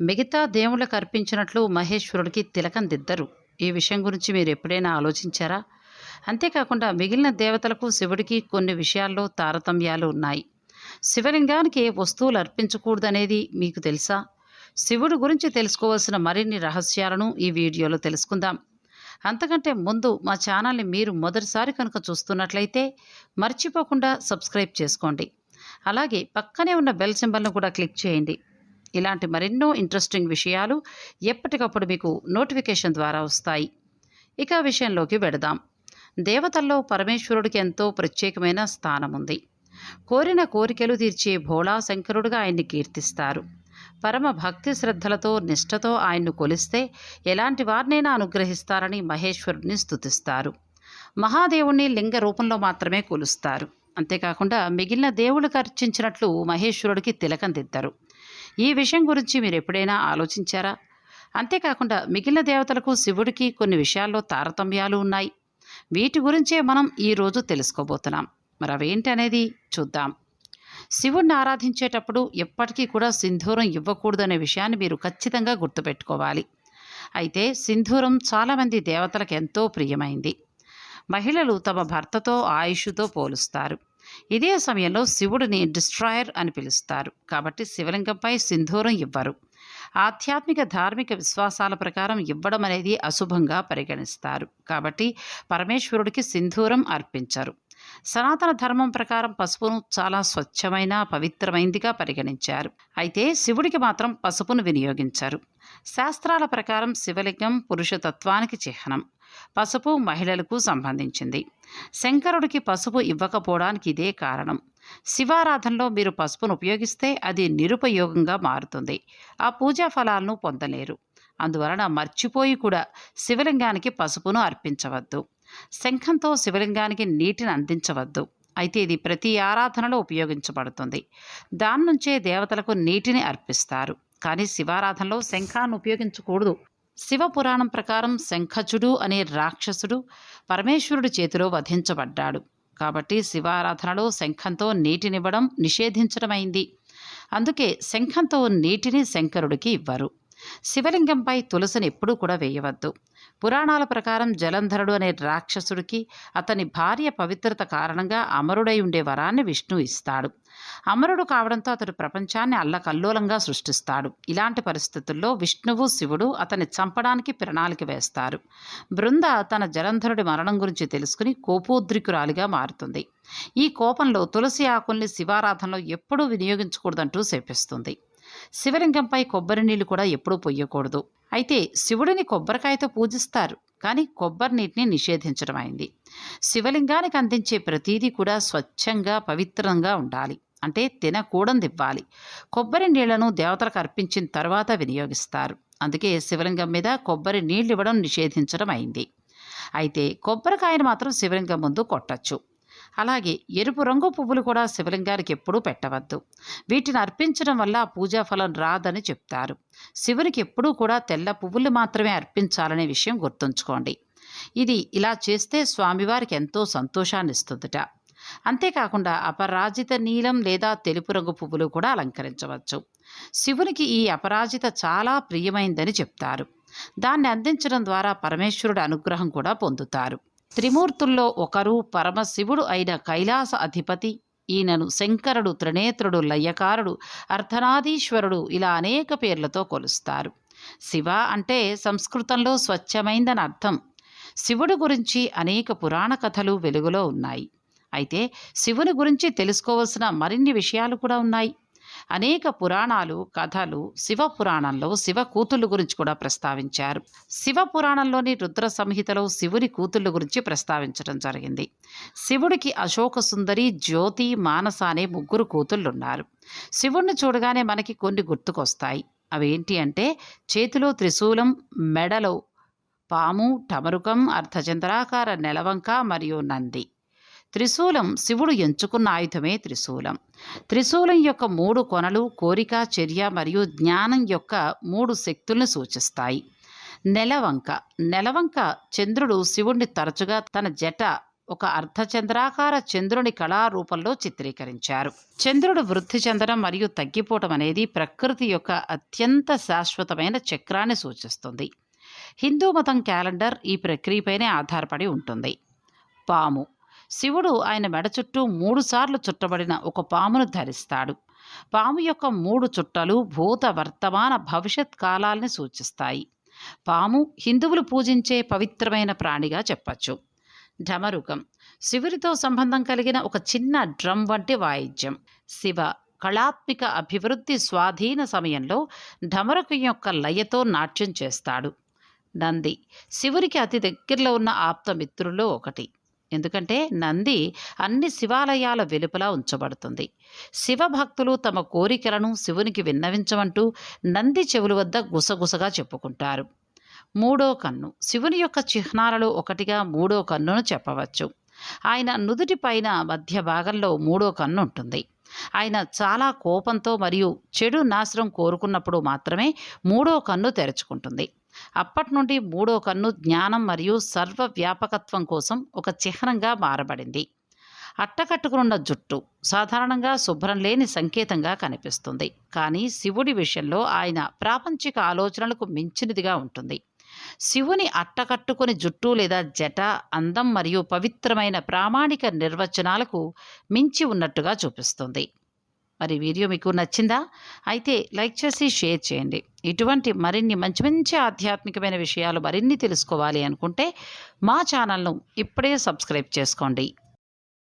మిగతా దేవుళ్ళకు అర్పించినట్లు మహేశ్వరుడికి తిలకం దిద్దరు. ఈ విషయం గురించి మీరు ఎప్పుడైనా ఆలోచించారా? అంతేకాకుండా మిగిలిన దేవతలకు శివుడికి కొన్ని విషయాల్లో తారతమ్యాలు ఉన్నాయి. శివలింగానికి వస్తువులు అర్పించకూడదనేది మీకు తెలుసా? శివుడి గురించి తెలుసుకోవాల్సిన మరిన్ని రహస్యాలను ఈ వీడియోలో తెలుసుకుందాం. అంతకంటే ముందు మా ఛానల్ని మీరు మొదటిసారి కనుక చూస్తున్నట్లయితే మర్చిపోకుండా సబ్స్క్రైబ్ చేసుకోండి. అలాగే పక్కనే ఉన్న బెల్ సింబల్ను కూడా క్లిక్ చేయండి. ఇలాంటి మరెన్నో ఇంట్రెస్టింగ్ విషయాలు ఎప్పటికప్పుడు మీకు నోటిఫికేషన్ ద్వారా వస్తాయి. ఇక విషయంలోకి వెడదాం. దేవతల్లో పరమేశ్వరుడికి ఎంతో ప్రత్యేకమైన స్థానం ఉంది కోరిన కోరికలు తీర్చే భోళా శంకరుడుగా ఆయన్ని కీర్తిస్తారు. పరమ భక్తి శ్రద్ధలతో నిష్ఠతో ఆయన్ను కొలిస్తే ఎలాంటి వారినైనా అనుగ్రహిస్తారని మహేశ్వరుడిని స్తుతిస్తారు. మహాదేవుణ్ణి లింగ రూపంలో మాత్రమే కొలుస్తారు. అంతేకాకుండా మిగిలిన దేవుళ్ళకు అర్చించినట్లు మహేశ్వరుడికి తిలకం దిద్దరు. ఈ విషయం గురించి మీరు ఎప్పుడైనా ఆలోచించారా? అంతేకాకుండా మిగిలిన దేవతలకు శివుడికి కొన్ని విషయాల్లో తారతమ్యాలు ఉన్నాయి. వీటి గురించే మనం ఈరోజు తెలుసుకోబోతున్నాం. మరి అవేంటి అనేది చూద్దాం. శివుణ్ణి ఆరాధించేటప్పుడు ఎప్పటికీ కూడా సింధూరం ఇవ్వకూడదనే విషయాన్ని మీరు ఖచ్చితంగా గుర్తుపెట్టుకోవాలి. అయితే సింధూరం చాలామంది దేవతలకు ఎంతో ప్రియమైంది. మహిళలు తమ భర్తతో ఆయుష్తో పోలుస్తారు. ఇదే సమయంలో శివుడిని డిస్ట్రాయర్ అని పిలుస్తారు. కాబట్టి శివలింగంపై సింధూరం ఇవ్వరు. ఆధ్యాత్మిక ధార్మిక విశ్వాసాల ప్రకారం ఇవ్వడం అనేది అశుభంగా పరిగణిస్తారు. కాబట్టి పరమేశ్వరుడికి సింధూరం అర్పించరు. సనాతన ధర్మం ప్రకారం పసుపును చాలా స్వచ్ఛమైన పవిత్రమైందిగా పరిగణించారు. అయితే శివుడికి మాత్రం పసుపును వినియోగించారు. శాస్త్రాల ప్రకారం శివలింగం పురుషతత్వానికి చిహ్నం. పసుపు మహిళలకు సంబంధించింది. శంకరుడికి పసుపు ఇవ్వకపోవడానికి ఇదే కారణం. శివారాధనలో మీరు పసుపును ఉపయోగిస్తే అది నిరుపయోగంగా మారుతుంది. ఆ పూజా ఫలాలను పొందలేరు. అందువలన మర్చిపోయి కూడా శివలింగానికి పసుపును అర్పించవద్దు. శంఖంతో శివలింగానికి నీటిని అందించవద్దు. అయితే ఇది ప్రతి ఆరాధనలో ఉపయోగించబడుతుంది. దాని నుంచే దేవతలకు నీటిని అర్పిస్తారు. కానీ శివారాధనలో శంఖాన్ని ఉపయోగించకూడదు. శివ పురాణం ప్రకారం శంఖచుడు అనే రాక్షసుడు పరమేశ్వరుడి చేతిలో వధించబడ్డాడు. కాబట్టి శివారాధనలో శంఖంతో నీటినివ్వడం నిషేధించడమైంది. అందుకే శంఖంతో నీటిని శంకరుడికి ఇవ్వరు. శివలింగంపై తులసిని ఎప్పుడూ కూడా వేయవద్దు. పురాణాల ప్రకారం జలంధరుడు అనే రాక్షసుడికి అతని భార్య పవిత్రత కారణంగా అమరుడై ఉండే వరాన్ని విష్ణు ఇస్తాడు. అమరుడు కావడంతో అతడు ప్రపంచాన్ని అల్లకల్లోలంగా సృష్టిస్తాడు. ఇలాంటి పరిస్థితుల్లో విష్ణువు శివుడు అతన్ని చంపడానికి ప్రణాళిక వేస్తారు. బృంద తన జలంధరుడి మరణం గురించి తెలుసుకుని కోపోద్రికురాలిగా మారుతుంది. ఈ కోపంలో తులసి ఆకుల్ని శివారాధనలో ఎప్పుడూ వినియోగించకూడదంటూ శపిస్తుంది. శివలింగంపై కొబ్బరి నీళ్ళు కూడా ఎప్పుడూ పొయ్యకూడదు. అయితే శివుడిని కొబ్బరికాయతో పూజిస్తారు. కానీ కొబ్బరి నీటిని నిషేధించడం అయింది. శివలింగానికి అందించే ప్రతీదీ కూడా స్వచ్ఛంగా పవిత్రంగా ఉండాలి. అంటే తినకూడంది ఇవ్వాలి కొబ్బరి నీళ్ళను దేవతలకు అర్పించిన తర్వాత వినియోగిస్తారు. అందుకే శివలింగం మీద కొబ్బరి నీళ్ళు ఇవ్వడం నిషేధించడం అయింది. అయితే కొబ్బరికాయను మాత్రం శివలింగం ముందు కొట్టచ్చు. అలాగే ఎరుపు రంగు పువ్వులు కూడా శివలింగానికి ఎప్పుడూ పెట్టవద్దు. వీటిని అర్పించడం వల్ల పూజా ఫలం రాదని చెప్తారు. శివునికి ఎప్పుడూ కూడా తెల్ల పువ్వులు మాత్రమే అర్పించాలనే విషయం గుర్తుంచుకోండి. ఇది ఇలా చేస్తే స్వామివారికి ఎంతో సంతోషాన్ని ఇస్తుందట. అంతేకాకుండా అపరాజిత నీలం లేదా తెలుపు రంగు పువ్వులు కూడా అలంకరించవచ్చు. శివునికి ఈ అపరాజిత చాలా ప్రియమైందని చెప్తారు. దాన్ని అందించడం ద్వారా పరమేశ్వరుడు అనుగ్రహం కూడా పొందుతారు. త్రిమూర్తుల్లో ఒకరు పరమశివుడు అయిన కైలాస అధిపతి. ఈయనను శంకరుడు త్రినేత్రుడు లయ్యకారుడు అర్ధనాదీశ్వరుడు ఇలా అనేక పేర్లతో కొలుస్తారు. శివ అంటే సంస్కృతంలో స్వచ్ఛమైందని అర్థం. శివుడు గురించి అనేక పురాణ కథలు వెలుగులో ఉన్నాయి. అయితే శివుని గురించి తెలుసుకోవాల్సిన మరిన్ని విషయాలు కూడా ఉన్నాయి. అనేక పురాణాలు కథలు శివ పురాణంలో శివ కూతుళ్ళ గురించి కూడా ప్రస్తావించారు. శివ పురాణంలోని రుద్ర సంహితలో శివుని కూతుళ్ళ గురించి ప్రస్తావించడం జరిగింది. శివుడికి అశోక సుందరి జ్యోతి మానస అనే ముగ్గురు కూతుళ్ళున్నారు. శివుణ్ణి చూడగానే మనకి కొన్ని గుర్తుకొస్తాయి. అవేంటి అంటే చేతిలో త్రిశూలం మెడలో పాము టమరుకం అర్ధచంద్రాకార నెలవంక మరియు నంది. త్రిశూలం శివుడు ఎంచుకున్న ఆయుధమే త్రిశూలం. త్రిశూలం యొక్క మూడు కొనలు కోరిక చర్య మరియు జ్ఞానం యొక్క మూడు శక్తుల్ని సూచిస్తాయి. నెలవంక. నెలవంక చంద్రుడు శివుణ్ణి తరచుగా తన జట ఒక అర్ధచంద్రాకార చంద్రుని కళారూపంలో చిత్రీకరించారు. చంద్రుడు వృద్ధి చెందడం మరియు తగ్గిపోవటం అనేది ప్రకృతి యొక్క అత్యంత శాశ్వతమైన చక్రాన్ని సూచిస్తుంది. హిందూ మతం క్యాలెండర్ ఈ ప్రక్రియపైనే ఆధారపడి ఉంటుంది. పాము. శివుడు ఆయన మెడ చుట్టూ మూడుసార్లు చుట్టబడిన ఒక పామును ధరిస్తాడు. పాము యొక్క మూడు చుట్టలు భూత వర్తమాన భవిష్యత్ కాలాల్ని సూచిస్తాయి. పాము హిందువులు పూజించే పవిత్రమైన ప్రాణిగా చెప్పచ్చు. ఢమరుకం శివుడితో సంబంధం కలిగిన ఒక చిన్న డ్రమ్ వంటి వాయిద్యం. శివ కళాత్మిక అభివృద్ధి స్వాధీన సమయంలో ఢమరుకం యొక్క లయతో నాట్యం చేస్తాడు. నంది. శివునికి అతి దగ్గరలో ఉన్న ఆప్త మిత్రుల్లో ఒకటి. ఎందుకంటే నంది అన్ని శివాలయాల వెలుపల ఉంచబడుతుంది. శివ భక్తులు తమ కోరికలను శివునికి విన్నవించమంటూ నంది చెవుల వద్ద గుసగుసగా చెప్పుకుంటారు. మూడో కన్ను. శివుని యొక్క చిహ్నాలలో ఒకటిగా మూడో కన్నును చెప్పవచ్చు. ఆయన నుదుటి పైన మధ్య భాగంలో మూడో కన్ను ఉంటుంది. ఆయన చాలా కోపంతో మరియు చెడు నాశనం కోరుకున్నప్పుడు మాత్రమే మూడో కన్ను తెరుచుకుంటుంది. అప్పటి నుండి మూడో కన్ను జ్ఞానం మరియు సర్వ వ్యాపకత్వం కోసం ఒక చిహ్నంగా మారబడింది. అట్టకట్టుకున్న జుట్టు సాధారణంగా శుభ్రం లేని సంకేతంగా కనిపిస్తుంది. కానీ శివుడి విషయంలో ఆయన ప్రాపంచిక ఆలోచనలకు మించినదిగా ఉంటుంది. శివుని అట్టకట్టుకుని జుట్టు లేదా జట అందం మరియు పవిత్రమైన ప్రామాణిక నిర్వచనాలకు మించి ఉన్నట్టుగా చూపిస్తుంది. మరి వీడియో మీకు నచ్చిందా? అయితే లైక్ చేసి షేర్ చేయండి. ఇటువంటి మరిన్ని మంచి మంచి ఆధ్యాత్మికమైన విషయాలు మరిన్ని తెలుసుకోవాలి అనుకుంటే మా ఛానల్ను ఇప్పుడే సబ్స్క్రైబ్ చేసుకోండి.